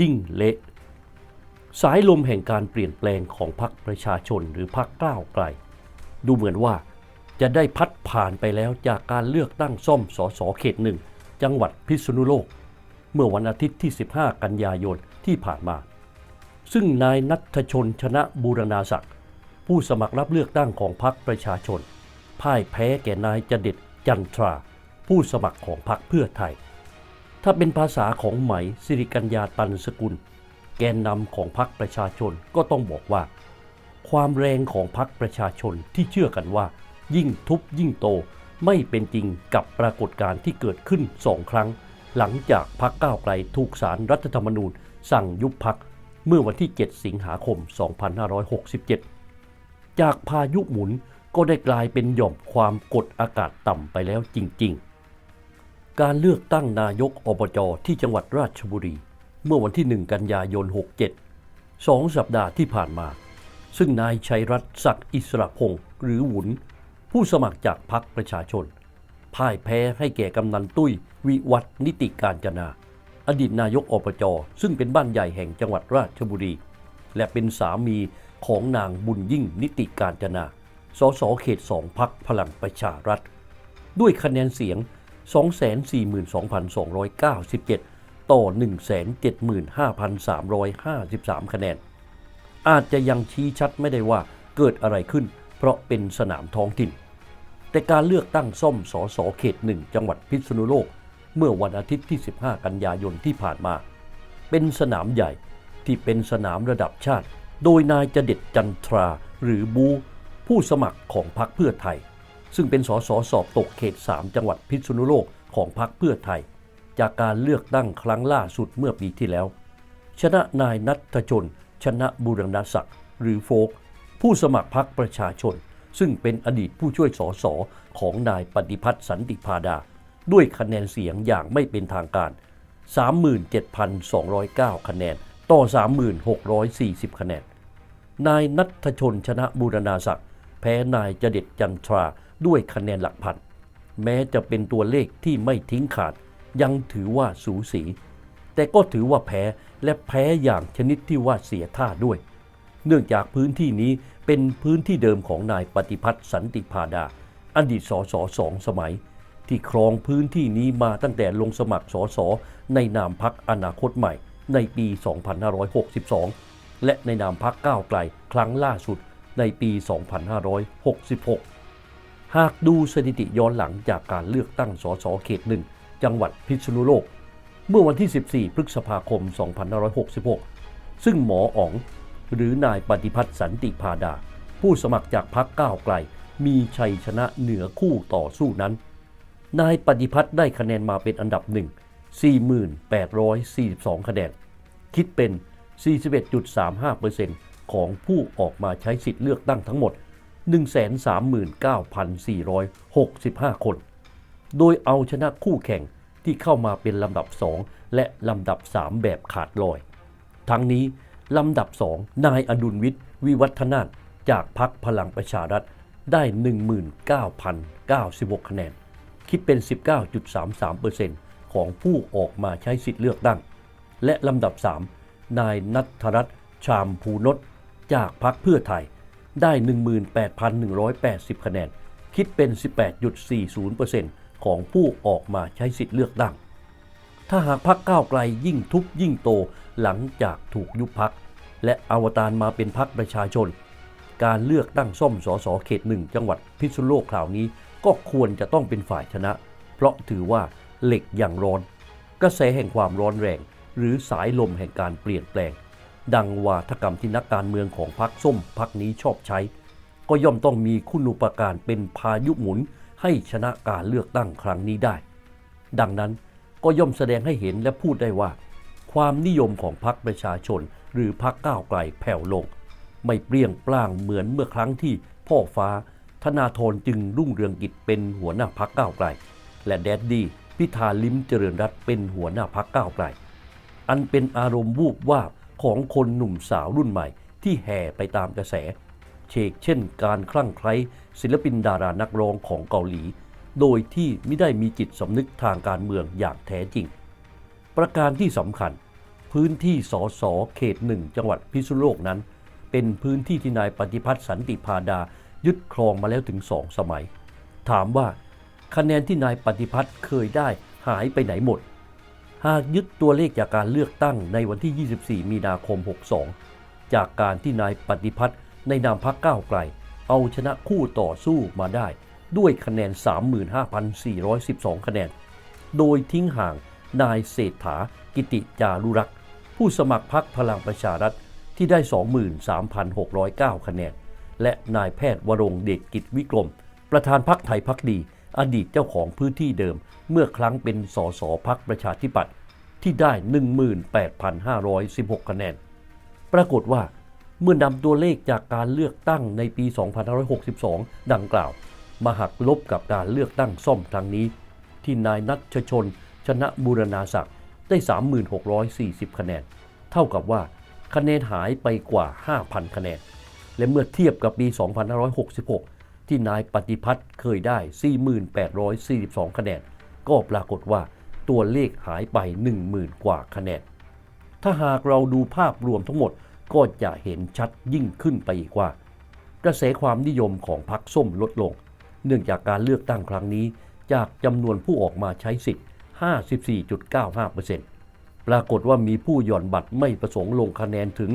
ยิ่งเละ สายลมแห่งการเปลี่ยนแปลงของพรรคประชาชนหรือพรรคก้าวไกล ดูเหมือนว่าจะได้พัดผ่านไปแล้วจากการเลือกตั้งซ่อมสสเขตหนึ่ง จังหวัดพิษณุโลก เมื่อวันอาทิตย์ที่ 15 กันยายนที่ผ่านมา ซึ่งนายนัทชนชนะบูรณาศักดิ์ผู้สมัครรับเลือกตั้งของพรรคประชาชน พ่ายแพ้แก่นายจเด็ดจันทรา ผู้สมัครของพรรคเพื่อไทย ถ้าเป็นภาษาของไหมสิริกัญญาตันสกุล แกนนำของพรรคประชาชนก็ต้องบอกว่า ความแรงของพรรคประชาชนที่เชื่อกันว่า ยิ่งทุบยิ่งโตไม่เป็นจริงกับปรากฏการณ์ที่เกิดขึ้นสองครั้ง หลังจากพรรคก้าวไกลถูกสารรัฐธรรมนูญ สั่งยุบพรรคเมื่อวันที่ 7 สิงหาคม 2567 จากพายุหมุนก็ได้กลายเป็นหย่อมความกดอากาศต่ำไปแล้วจริง ๆ การเลือกตั้งนายกอบจที่จังหวัดราชบุรี เมื่อวันที่ 1 กันยายน 67 สองสัปดาห์ที่ผ่านมา ซึ่งนายชัยรัตน์ศักดิ์อิสระพงศ์หรือหวุน ผู้สมัครจากพรรคประชาชน พ่ายแพ้ให้แก่กำนันตุ้ย วิวัฒน์นิติการจนา อดีตนายกอบจ ซึ่งเป็นบ้านใหญ่แห่งจังหวัดราชบุรี และเป็นสามีของนางบุญยิ่งนิติการจนา สสเขตสองพักพลังประชารัฐ ด้วยคะแนนเสียง 242,297 ต่อ 175,353 คะแนน อาจจะยังชี้ชัดไม่ได้ว่าเกิดอะไรขึ้น เพราะเป็นสนามท้องถิ่น แต่การเลือกตั้งซ่อมสสเขตหนึ่งจังหวัดพิษณุโลก เมื่อวันอาทิตย์ที่ 15 กันยายนที่ผ่านมา เป็นสนามใหญ่ที่เป็นสนามระดับชาติ โดยนายจเด็ดจันทราหรือบูผู้สมัครของพรรคเพื่อไทย ซึ่งเป็นสสสอบตกเขต 3 จังหวัดพิษณุโลกของพรรคเพื่อไทย จากการเลือกตั้งครั้งล่าสุดเมื่อปีที่แล้ว ชนะนายนัทชน ชนะบุรณศักดิ์หรือโฟก ผู้สมัครพรรคประชาชน ซึ่งเป็นอดีตผู้ช่วยสสของนายปฏิพัฒน์สันติพาดา ด้วยคะแนนเสียงอย่างไม่เป็นทางการ 37,209 คะแนน ต่อ 3,640 คะแนนนายนัทชนชนะบูรณาศักดิ์แพ้นายจเด็ดจันทรา ด้วยคะแนนหลักพัน แม้จะเป็นตัวเลขที่ไม่ทิ้งขาด ยังถือว่าสูสี แต่ก็ถือว่าแพ้และแพ้อย่างชนิดที่ว่าเสียท่าด้วย เนื่องจากพื้นที่นี้เป็นพื้นที่เดิมของนายปฏิพัฒน์สันติพาดา อดีตสสสองสมัย ที่ครองพื้นที่นี้มาตั้งแต่ลงสมัครสสในนามพักอนาคตใหม่ ในปี 2562 และในนามพักก้าวไกลครั้งล่าสุดในปี 2566 หากดูสถิติย้อนหลังจากการเลือกตั้งสสเขตหนึ่งจังหวัดพิษณุโลก เมื่อวันที่ 14 พฤษภาคม 2566 ซึ่งหมออ๋อง หรือนายปฏิพัฒน์สันติพาดา ผู้สมัครจากพรรคก้าวไกล มีชัยชนะเหนือคู่ต่อสู้นั้น นายปฏิพัฒน์ได้คะแนนมาเป็นอันดับหนึ่ง 4842 คะแนน คิดเป็น 41.35%ของผู้ออกมาใช้สิทธิ์เลือกตั้งทั้งหมด 139,465 คน โดยเอาชนะคู่แข่งที่เข้ามาเป็นลำดับ 2 และลำดับ 3 แบบขาดลอย ทั้งนี้ลำดับ 2 นายอดุลวิทย์ วิวัฒนาถจากพักพลังประชารัฐได้ 19,096 คะแนน คิดเป็น 19.33%ของผู้ออกมาใช้สิทธิ์เลือกตั้ง และลำดับ 3 นายนัทรัตน์ชามภูนศจากพรรคเพื่อไทย ได้ 18,180 คะแนน คิดเป็น 18.40%ของผู้ออกมาใช้สิทธิ์เลือกตั้ง ถ้าหากพรรคก้าวไกลยิ่งทุบยิ่งโตหลังจากถูกยุบพัก และอวตารมาเป็นพรรคประชาชน การเลือกตั้งซ่อมสสเขตหนึ่งจังหวัดพิษณุโลกคราวนี้ก็ควรจะต้องเป็นฝ่ายชนะ เพราะถือว่าเหล็กอย่างร้อน กระแสแห่งความร้อนแรง หรือสายลมแห่งการเปลี่ยนแปลง ดังวาทกรรมที่นักการเมืองของพรรคส้มพรรคนี้ชอบใช้ ก็ย่อมต้องมีคุณูปการเป็นพายุหมุนให้ชนะการเลือกตั้งครั้งนี้ได้ ดังนั้นก็ย่อมแสดงให้เห็นและพูดได้ว่า ความนิยมของพรรคประชาชน หรือพรรคก้าวไกลแผ่วลง ไม่เปรี้ยงปร้างเหมือนเมื่อครั้งที่พ่อฟ้าธนาธรจึงรุ่งเรืองกิจเป็นหัวหน้าพักก้าวไกล และแดดดี้พิธาลิมเจริญรัตน์เป็นหัวหน้าพักก้าวไกล อันเป็นอารมณ์วูบวาบ ของคนหนุ่มสาวรุ่นใหม่ ที่แห่ไปตามกระแส เชกเช่นการคลั่งไคล้ศิลปินดารานักร้องของเกาหลี โดยที่ไม่ได้มีจิตสำนึกทางการเมืองอย่างแท้จริง ประการที่สำคัญ พื้นที่สสเขตหนึ่งจังหวัดพิษณุโลกนั้น เป็นพื้นที่ที่นายปฏิพัฒน์สันติพาดายึดครองมาแล้วถึงสองสมัย ถามว่าคะแนนที่นายปฏิพัฒน์เคยได้หายไปไหนหมด หากยึดตัวเลขจากการเลือกตั้งในวันที่ 24 มีนาคม 62 จากการที่นายปฏิพัฒน์ในนามพรรคก้าวไกล เอาชนะคู่ต่อสู้มาได้ ด้วยคะแนน 35,412 คะแนน โดยทิ้งห่างนายเศรษฐากิติจารุรักษ์ ผู้สมัครพรรคพลังประชารัฐที่ได้ 23,609 คะแนน และนายแพทย์วรงเดชกิจวิกรม ประธานพรรคไทยพักดี อดีตเจ้าของพื้นที่เดิม เมื่อครั้งเป็นสสพักประชาธิปัตย์ที่ได้ 18,516 คะแนน ปรากฏว่าเมื่อนำตัวเลขจากการเลือกตั้งในปี 2562 ดังกล่าว มาหักลบกับการเลือกตั้งซ่อมครั้งนี้ ที่นายนัทชน ชนะบูรณาศักดิ์ได้ 3640 คะแนน เท่ากับว่าคะแนนหายไปกว่า 5,000 คะแนน และเมื่อเทียบกับปี 2566 ที่นายปฏิพัฒน์เคยได้ 4842 คะแนน ก็ปรากฏว่าตัวเลขหายไป 10,000 กว่าคะแนน ถ้าหากเราดูภาพรวมทั้งหมดก็จะเห็นชัดยิ่งขึ้นไปอีกว่า กระแสความนิยมของพรรคส้มลดลง เนื่องจากการเลือกตั้งครั้งนี้ จากจำนวนผู้ออกมาใช้สิทธิ์ 54.95%ปรากฏว่ามีผู้หย่อนบัตรไม่ประสงค์ลงคะแนนถึง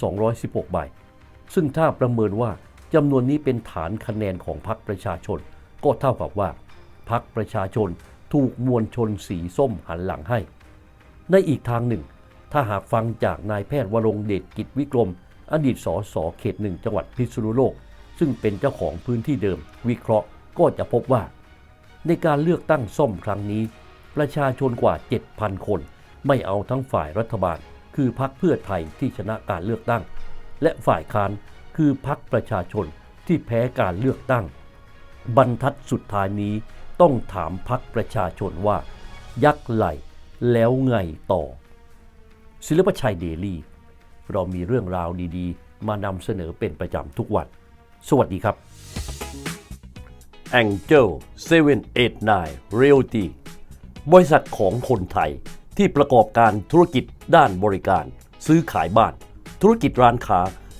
7,216 ใบ ซึ่งถ้าประเมินว่า จำนวนนี้เป็นฐานคะแนนของพรรคประชาชน ก็เท่ากับว่าพรรคประชาชนถูกมวลชนสีส้มหันหลังให้ ในอีกทางหนึ่ง ถ้าหากฟังจากนายแพทย์วรงเดชกิจวิกรม อดีตสสเขตหนึ่งจังหวัดพิษณุโลก ซึ่งเป็นเจ้าของพื้นที่เดิม วิเคราะห์ก็จะพบว่า ในการเลือกตั้งซ่อมครั้งนี้ ประชาชนกว่า 7,000 คน ไม่เอาทั้งฝ่ายรัฐบาล คือพรรคเพื่อไทยที่ชนะการเลือกตั้ง และฝ่ายค้าน คือพรรคประชาชนที่แพ้การเลือกตั้ง บรรทัดสุดท้ายนี้ต้องถามพรรคประชาชนว่า ยักไหลแล้วไงต่อ ศิลปชัยเดลี่ เรามีเรื่องราวดีๆ มานำเสนอเป็นประจำทุกวัน สวัสดีครับ Angel 789 Realty บริษัทของคนไทยที่ประกอบการธุรกิจด้านบริการ ซื้อขายบ้าน ธุรกิจร้านค้า